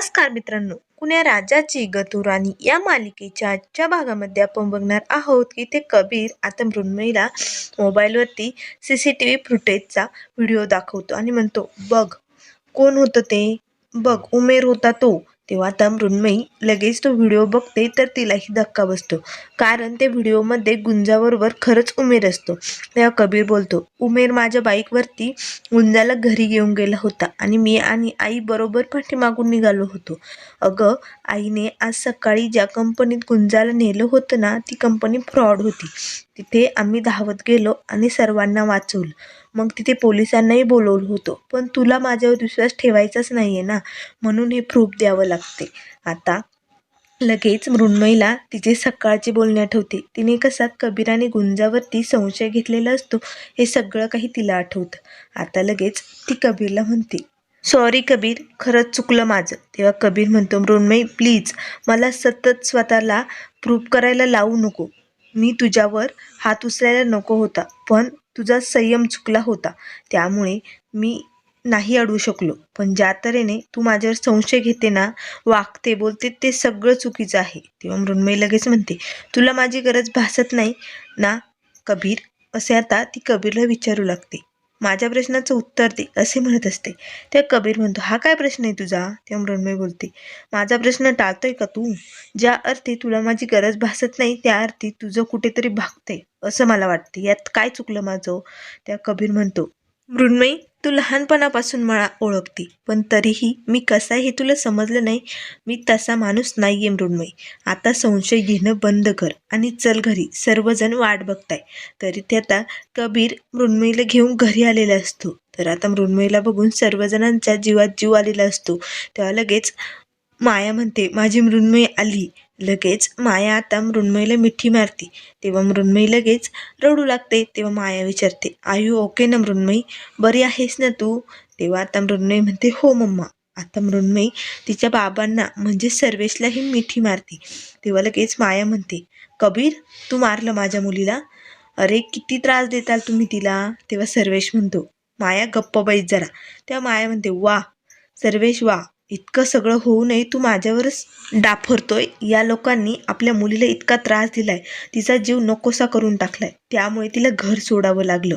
नमस्कार मित्रांनो. कुण्या राजाची गतुराणी या मालिकेच्या आजच्या भागामध्ये आपण बघणार आहोत की ते कबीर आता मृण्मयीला मोबाईलवरती सी सी टी व्ही फुटेजचा व्हिडिओ दाखवतो आणि म्हणतो बघ कोण होतं ते? बघ उमेर होता तो. तेव्हा आता मृण्मयी लगेच तो व्हिडिओ बघते तर तिलाही धक्का बसतो. कारण ते व्हिडिओमध्ये गुंजाबरोबर खरंच उमेर असतो. तेव्हा कबीर बोलतो उमेर माझ्या बाईकवरती गुंजाला घरी घेऊन गेला होता आणि मी आणि आई बरोबर पाठीमागून निघालो होतो. अगं आईने आज सकाळी ज्या कंपनीत गुंजाला नेलं होतं ना ती कंपनी फ्रॉड होती. तिथे आम्ही धावत गेलो आणि सर्वांना वाचवलं. मग तिथे पोलिसांनाही बोलवलं होतं. पण तुला माझ्यावर विश्वास ठेवायचाच नाही आहे ना म्हणून हे प्रूफ द्यावं लागते. आता लगेच मृण्मयीला तिचे सकाळचे बोलणे आठवते तिने कसा कबीराने गुंजावरती संशय घेतलेला असतो हे सगळं काही तिला आठवतं. आता लगेच ती कबीरला म्हणते सॉरी कबीर खरंच चुकलं माझं. तेव्हा कबीर म्हणतो मृण्मयी प्लीज मला सतत स्वतःला प्रूफ करायला लावू नको. मी तुझ्यावर हात उचलायला नको होता पण तुझा संयम चुकला होता. त्यामुळे मी नाही अडवू शकलो. पण ज्या तऱ्हेने तू माझ्यावर संशय घेते ना वागते बोलते ते सगळं चुकीचं आहे. तेव्हा मृण्मयी लगेच म्हणते तुला माझी गरज भासत नाही ना कबीर? असे आता ती कबीरला विचारू लागते. माझ्या प्रश्नाचं उत्तर दे असे म्हणत असते. त्या कबीर म्हणतो हा काय प्रश्न आहे तुझा? तेव्हा मृण्मयी बोलते माझा प्रश्न टाळतोय का तू? ज्या अर्थी तुला माझी गरज भासत नाही त्या अर्थी तुझं कुठेतरी भागते असं मला वाटते. यात काय चुकलं माझं? त्या कबीर म्हणतो मृण्मयी तू लहानपणापासून मला ओळखते पण तरीही मी कसा हे तुला समजलं नाही मी तसा माणूस नाही आहे मृण्मयी. आता संशय घेणं बंद कर आणि चल घरी. सर्वजण वाट बघताय. तरी ते आता कबीर मृण्मयीला घेऊन घरी आलेला असतो. तर आता मृण्मयीला बघून सर्वजणांच्या जीवात जीव आलेला असतो. तेव्हा लगेच माया म्हणते माझी मृण्मयी आली. लगेच माया आता मृण्मयीला मिठी मारते. तेव्हा मृण्मयी लगेच रडू लागते तेव्हा माया विचारते आयु ओके ना मृण्मयी बरी आहेस ना तू? तेव्हा आता मृण्मयी म्हणते हो मम्मा. आता मृण्मयी तिच्या बाबांना म्हणजे सर्वेशलाही मिठी मारते. तेव्हा लगेच माया म्हणते कबीर तू मारलं माझ्या मुलीला? अरे किती त्रास देताल तुम्ही तिला? तेव्हा सर्वेश म्हणतो माया गप्प बैस जरा. तेव्हा माया म्हणते वा सर्वेश वा इतकं सगळं होऊनही तू माझ्यावरच डाफरतोय. या लोकांनी आपल्या मुलीला इतका त्रास दिलाय तिचा जीव नकोसा करून टाकलाय. त्यामुळे तिला घर सोडावं लागलं.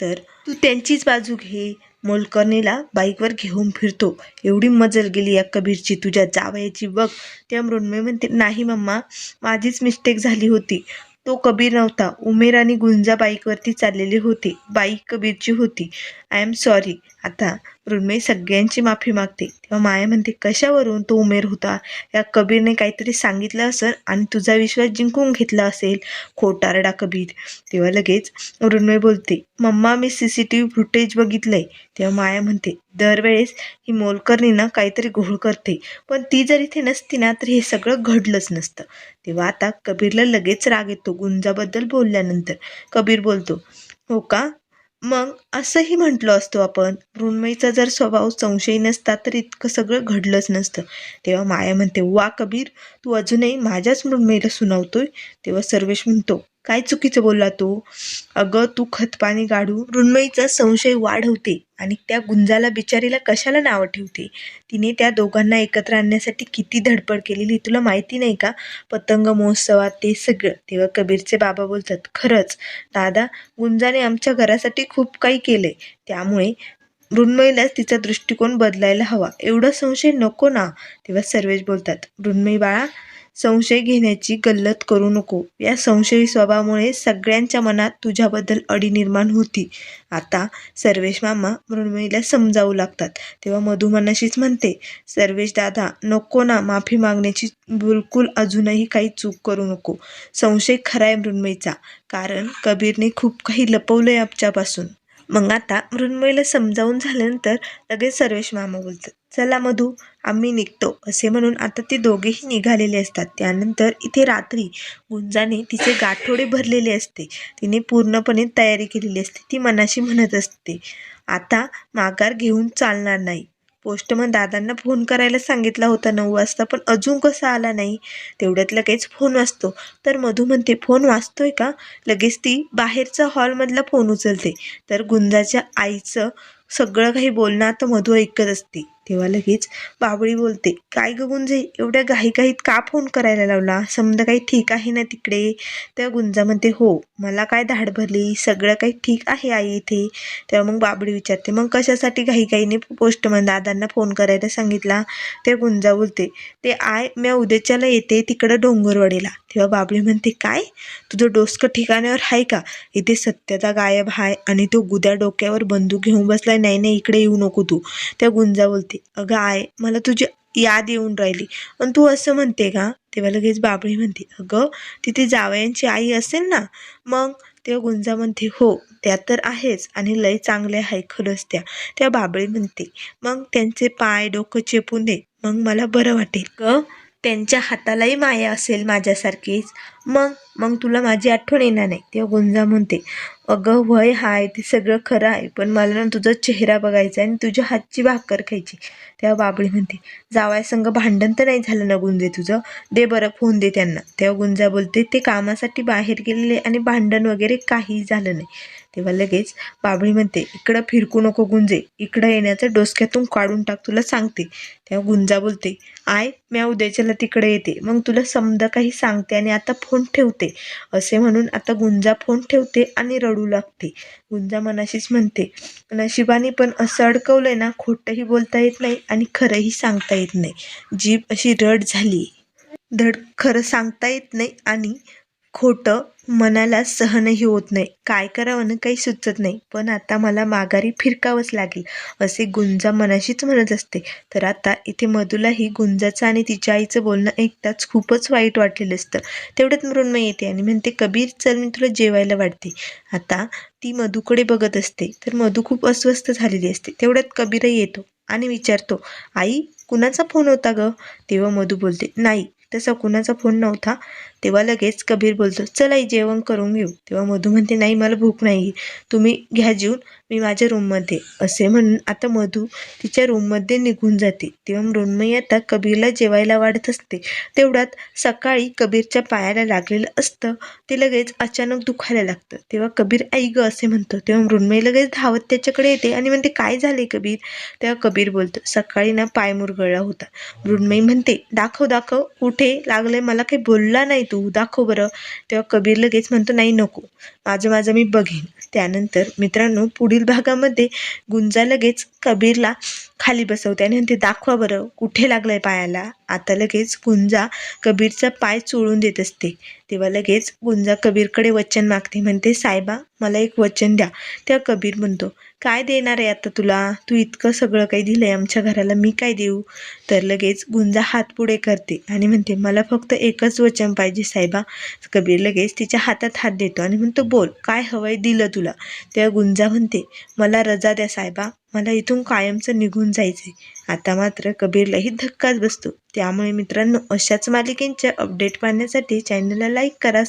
तर तू त्यांचीच बाजू घे. मोलकर्णीला बाईकवर घेऊन फिरतो. एवढी मजल गेली या कबीरची. तुझ्या जावयाची बघ. त्या मृण्मय म्हणते नाही मम्मा माझीच मिस्टेक झाली होती. तो कबीर नव्हता. उमेर आणि गुंजा बाईकवरती चाललेले होते. बाईक कबीरची होती. आय एम सॉरी आता मृण्मयी सगळ्यांची माफी मागते. तेव्हा माया म्हणते कशावरून तो उमेर होता? या कबीरने काहीतरी सांगितलं असेल आणि तुझा विश्वास जिंकून घेतला असेल खोटारडा कबीर. तेव्हा लगेच मृण्मयी बोलते मम्मा मी C C T V footage बघितलंय. तेव्हा माया म्हणते दरवेळेस ही मोलकर्णी ना काहीतरी घोळ करते पण ती जर इथे नसती ना तर हे सगळं घडलंच नसतं. तेव्हा आता कबीरला लगेच राग येतो गुंजाबद्दल बोलल्यानंतर. कबीर बोलतो हो का? मग असंही म्हटलो असतो आपण मृण्मयीचा जर स्वभाव संशयी नसता तर इतकं सगळं घडलंच नसतं. तेव्हा माया म्हणते वा कबीर तू अजूनही माझ्याच मृण्मयीला सुनावतोय? तेव्हा सर्वेश म्हणतो काय चुकीचं बोलला तू? अगं तू खतपाणी गाडू मृण्मयीचा संशय वाढवते आणि त्या गुंजाला बिचारीला कशाला नावं ठेवते? तिने त्या दोघांना एकत्र आणण्यासाठी किती धडपड केलेली तुला माहिती नाही का? पतंग महोत्सवात ते सगळं. तेव्हा कबीरचे बाबा बोलतात खरंच दादा गुंजाने आमच्या घरासाठी खूप काही केलंय. त्यामुळे मृण्मयीलाच तिचा दृष्टिकोन बदलायला हवा. एवढा संशय नको ना. तेव्हा सर्वेश बोलतात मृण्मयी बाळा संशय घेण्याची गल्लत करू नको. या संशयी स्वभावामुळे सगळ्यांच्या मनात तुझ्याबद्दल अडी निर्माण होती. आता सर्वेश मामा मृण्मयीला समजावू लागतात. तेव्हा मधुमनाशीच म्हणते सर्वेश दादा नको ना माफी मागण्याची. बिलकुल अजूनही काही चूक करू नको. संशय खरा आहे मृण्मयीचा. कारण कबीरने खूप काही लपवलं आहे आमच्यापासून. मग आता मृण्मयीला समजावून झाल्यानंतर लगेच सर्वेश मामा बोलतात चला मधू आम्ही निघतो असे म्हणून आता ते दोघेही निघालेले असतात. त्यानंतर इथे रात्री गुंजाने तिचे गाठोडे भरलेले असते. तिने पूर्णपणे तयारी केलेली असते. ती मनाशी म्हणत असते आता माघार घेऊन चालणार नाही. पोस्टमन दादांना फोन करायला सांगितला होता नऊ वाजता पण अजून कसा आला नाही? तेवढ्यात लगेच फोन वाचतो तर मधू म्हणते फोन वाचतोय का? लगेच ती बाहेरचा हॉलमधला फोन उचलते. तर गुंजाच्या आईचं सगळं काही बोलणं आता मधू ऐकत असते. तेव्हा लगेच बाबळी बोलते काय ग गुंजे एवढ्या घाईघाईत का फोन करायला लावला? समजा काही ठीक आहे ना तिकडे? तेव्हा गुंजा म्हणते हो मला काय धाड भरली? सगळं काही ठीक आहे आई इथे. तेव्हा मग बाबळी विचारते मग कशासाठी घाईघाईने पोस्टमन दादांना फोन करायला सांगितला? तेव्हा गुंजा बोलते ते आय मी उद्याच्याला येते तिकडं डोंगरवाडीला. तेव्हा बाबळी म्हणते काय? तुझं डोसकं ठिकाण्यावर आहे का? इथे सत्यता गायब आहे आणि तो गुद्या डोक्यावर बंदूक घेऊन बसलाय. नाही नाही इकडे येऊ नको तू. त्या गुंजा बोलते अगं आय मला तुझी याद येऊन राहिली. पण तू असं म्हणते का? तेव्हा लगेच बाबळी म्हणते अगं तिथे जावयांची आई असेल ना मग? तेव्हा गुंजा म्हणते हो त्या तर आहेच आणि लय चांगल्या आहे खरंच त्या. त्या बाबळी म्हणते मग त्यांचे पाय डोकं चेपून दे मग मला बरं वाटेल. ग? त्यांच्या हातालाही माया असेल माझ्यासारखीच. मग? मग तुला माझी आठवण येणार नाही. तेव्हा गुंजा म्हणते अगं वय हाय ते सगळं खरं आहे पण मला ना तुझा चेहरा बघायचा आहे आणि तुझ्या हातची भाकर खायची. तेव्हा बाबळी म्हणते जावाय संग भांडण तर नाही झालं ना गुंजे तुझं? दे बरं फोन दे त्यांना. तेव्हा गुंजा बोलते ते कामासाठी बाहेर गेलेले आणि भांडण वगैरे काही झालं नाही. तेव्हा लगेच बाबळी म्हणते इकडं फिरकू नको गुंजे इकडं येण्याचं डोसक्यातून काढून टाक तुला सांगते. तेव्हा गुंजा बोलते आय म्या उद्याच्याला तिकडे येते मग तुला समजा काही सांगते आणि आता फोन ठेवते. असे म्हणून आता गुंजा फोन ठेवते आणि रडू लागते. गुंजा मनाशीच म्हणते नशिबाने पण असं अडकवलंय ना खोटंही बोलता येत नाही आणि खरंही सांगता येत नाही. जीभ अशी रड झाली धड खरं सांगता येत नाही आणि खोटं मनाला सहनही होत नाही. काय करावं ना काही सुचत नाही. पण आता मला माघारी फिरकावंच लागेल असे गुंजा मनाशीच म्हणत असते. तर आता इथे मधुलाही गुंजाचं आणि तिच्या आईचं बोलणं ऐकताच खूपच वाईट वाटलेलं असतं. तेवढ्यात मृण्मय येते आणि म्हणते कबीर चल मी तुला जेवायला वाढते. आता ती मधूकडे बघत असते. तर मधू खूप अस्वस्थ झालेली असते. तेवढ्यात कबीरही येतो आणि विचारतो आई कुणाचा फोन होता ग? तेव्हा मधू बोलते नाही तसा कुणाचा फोन नव्हता. तेव्हा लगेच कबीर बोलतो चलाई जेवण करून घेऊ. तेव्हा मधू म्हणते नाही मला भूक नाही तुम्ही घ्या जेवून मी माझ्या रूममध्ये असे म्हणून आता मधू तिच्या रूममध्ये निघून जाते. तेव्हा मृण्मयी आता कबीरला जेवायला वाढत असते. तेवढ्यात सकाळी कबीरच्या पायाला लागलेलं असतं ते लगेच अचानक दुखायला लागतं. तेव्हा कबीर आई ग असे म्हणतो. तेव्हा मृण्मयी लगेच धावत त्याच्याकडे येते आणि म्हणते काय झाले कबीर? तेव्हा कबीर बोलतो सकाळी ना पाय मुरगळला होता. मृण्मयी म्हणते दाखव दाखव कुठे लागले मला काही बोलला नाही तू. तू दाखव बरं. तेव्हा कबीर लगेच म्हणतो नाही नको. माझं माझं मी बघेन. त्यानंतर मित्रांनो पुढील भागामध्ये गुंजा लगेच कबीरला खाली बसवते आणि म्हणते दाखवा बरं कुठे लागलंय पायाला? आता लगेच गुंजा कबीरचा पाय चोळून देत असते. तेव्हा लगेच गुंजा कबीरकडे वचन मागते. म्हणते साहेबा मला एक वचन द्या. तेव्हा कबीर म्हणतो काय देणार आहे आता तुला? तू इतकं सगळं काही दिलं आहे आमच्या घराला मी काय देऊ? तर लगेच गुंजा हात पुढे करते आणि म्हणते मला फक्त एकच वचन पाहिजे साहेबा कबीर लगेच तिच्या हातात हात देतो आणि म्हणतो बोल काय हवंय दिलं तुला? तेव्हा गुंजा म्हणते मला रजा द्या साहेबा मला इथून कायमचं निघून जायचंय. आता मात्र कबीरलाही धक्काच बसतो. त्यामुळे मित्रांनो अशाच मालिकेंच्या अपडेट पाहण्यासाठी चॅनलला लाईक करा